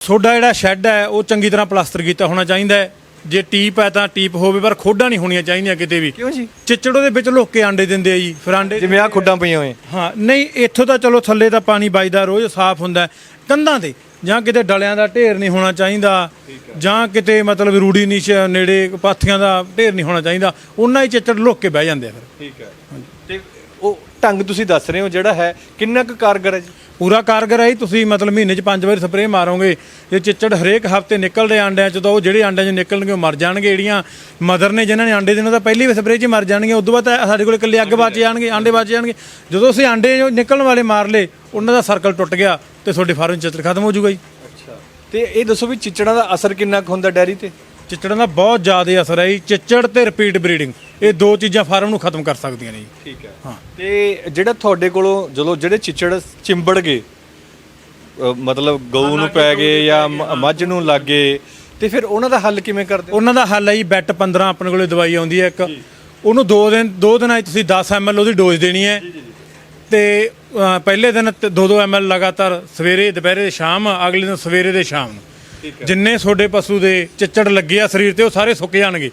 ਤੁਹਾਡਾ ਜਿਹੜਾ ਸ਼ੈੱਡ ਹੈ ਉਹ ਚੰਗੀ ਤਰ੍ਹਾਂ ਪਲਾਸਟਰ ਕੀਤਾ ਹੋਣਾ ਚਾਹੀਦਾ ਹੈ। ਜੇ ਟੀਪ ਹੈ ਤਾਂ ਟੀਪ ਹੋਵੇ ਪਰ ਖੋਡਾਂ ਨਹੀਂ ਹੋਣੀਆਂ ਚਾਹੀਦੀਆਂ ਕਿਤੇ ਵੀ। ਕਿਉਂ ਜੀ? ਚਿੱਚੜ ਉਹਦੇ ਵਿੱਚ ਲੁੱਕ ਕੇ ਆਂਡੇ ਦਿੰਦੇ ਆ ਜੀ ਫਿਰ ਆਂਡੇ ਜਿਵੇਂ ਆ ਖੁੱਡਾਂ ਪਈਆਂ ਹੋਏ ਹਾਂ ਨਹੀਂ ਇੱਥੋਂ ਤਾਂ ਚਲੋ ਥੱਲੇ ਤਾਂ ਪਾਣੀ ਵੱਜਦਾ ਰੋਜ਼ ਸਾਫ਼ ਹੁੰਦਾ। ਕੰਧਾਂ ਤੇ ਜਾਂ ਕਿਤੇ ਡਲਿਆਂ ਦਾ ਢੇਰ ਨਹੀਂ ਹੋਣਾ ਚਾਹੀਦਾ ਜਾਂ ਕਿਤੇ ਮਤਲਬ ਰੂੜੀ ਨੀਚ ਨੇੜੇ ਪਾਥੀਆਂ ਦਾ ਢੇਰ ਨਹੀਂ ਹੋਣਾ ਚਾਹੀਦਾ। ਉਹਨਾਂ ਹੀ ਚਿੱਚੜ ਲੁੱਕ ਕੇ ਬਹਿ ਜਾਂਦੇ ਆ ਫਿਰ। ਠੀਕ ਹੈ। ਤੇ ਉਹ ਢੰਗ ਤੁਸੀਂ ਦੱਸ ਰਹੇ ਹੋ ਜਿਹੜਾ ਹੈ ਕਿੰਨਾ ਕੁ ਕਾਰਗਰ ਹੈ ਜੀ? ਪੂਰਾ ਕਾਰਗਰ ਹੈ ਜੀ। ਤੁਸੀਂ ਮਤਲਬ ਮਹੀਨੇ 'ਚ ਪੰਜ ਵਾਰ ਸਪਰੇਅ ਮਾਰੋਗੇ। ਜੇ ਚਿੱਚੜ ਹਰੇਕ ਹਫ਼ਤੇ ਨਿਕਲਦੇ ਆਂਡਿਆਂ 'ਚ, ਤਾਂ ਉਹ ਜਿਹੜੇ ਆਂਡਿਆਂ 'ਚ ਨਿਕਲਣਗੇ ਉਹ ਮਰ ਜਾਣਗੇ। ਜਿਹੜੀਆਂ ਮਦਰ ਨੇ ਜਿਨ੍ਹਾਂ ਨੇ ਆਂਡੇ ਦੇਣੇ, ਉਹ ਤਾਂ ਪਹਿਲੀ ਵੀ ਸਪਰੇਅ 'ਚ ਮਰ ਜਾਣਗੇ। ਉਦੋਂ ਬਾਅਦ ਤਾਂ ਸਾਡੇ ਕੋਲ ਇਕੱਲੇ ਅੱਗ ਬਚ ਜਾਣਗੇ, ਆਂਡੇ ਬਚ ਜਾਣਗੇ। ਜਦੋਂ ਅਸੀਂ ਆਂਡੇ ਜੋ ਨਿਕਲਣ ਵਾਲੇ ਮਾਰ ਲਏ, ਉਹਨਾਂ ਦਾ ਸਰਕਲ ਟੁੱਟ ਗਿਆ ਤੇ ਤੁਹਾਡੇ ਫਾਰਮ 'ਚ ਚਿੱਚੜ ਖਤਮ ਹੋ ਜਾਊਗਾ ਜੀ। ਅੱਛਾ। ਤੇ ਇਹ ਦੱਸੋ ਵੀ ਚਿਚੜਾਂ ਦਾ ਅਸਰ ਕਿੰਨਾ ਕੁ ਹੁੰਦਾ ਡੈਰੀ ਤੇ? ਚਿੱਚੜਾਂ ਦਾ ਬਹੁਤ ਜ਼ਿਆਦਾ ਅਸਰ ਹੈ ਜੀ। ਚਿੱਚੜ ਤੇ ਰਿਪੀਟ ਬਰੀਡਿੰਗ ਇਹ ਦੋ ਚੀਜ਼ਾਂ ਫਾਰਮ ਨੂੰ ਖਤਮ ਕਰ ਸਕਦੀਆਂ ਨੇ ਜੀ। ਠੀਕ ਹੈ। ਹਾਂ। ਤੇ ਜਿਹੜਾ ਤੁਹਾਡੇ ਕੋਲੋਂ ਜਦੋਂ ਜਿਹੜੇ ਚਿਚੜ ਚਿੰਬੜ ਗਏ ਅ, ਮਤਲਬ ਗਊ ਨੂੰ ਪੈ ਗਏ ਜਾਂ ਮ- ਮੱਝ ਨੂੰ ਲੱਗ ਗਏ ਤੇ ਫਿਰ ਉਹਨਾਂ ਦਾ ਹੱਲ ਕਿਵੇਂ ਕਰਦੇ ਉਹਨਾਂ ਦਾ ਹੱਲ ਹੈ ਜੀ ਬੈਟ 15 ਆਪਣੇ ਕੋਲੇ ਦਵਾਈ ਆਉਂਦੀ ਹੈ ਇੱਕ। ਉਹਨੂੰ ਦੋ ਦਿਨ ਦੋ ਦਿਨਾਂ 'ਚ ਤੁਸੀਂ 10 ml ਉਹਦੀ ਡੋਜ਼ ਦੇਣੀ ਹੈ। ਤੇ ਅ, ਪਹਿਲੇ ਦਿਨ 2-2 ml ਲਗਾਤਾਰ ਸਵੇਰੇ ਦੁਪਹਿਰੇ ਸ਼ਾਮ ਅਗਲੇ ਦਿਨ ਸਵੇਰੇ ਤੇ ਸ਼ਾਮ ਨੂੰ। ਜਿੰਨੇ ਤੁਹਾਡੇ ਪਸ਼ੂ ਦੇ ਚਿੱਚੜ ਲੱਗੇ ਆ ਸਰੀਰ ਤੇ ਉਹ ਸਾਰੇ ਸੁੱਕ ਜਾਣਗੇ।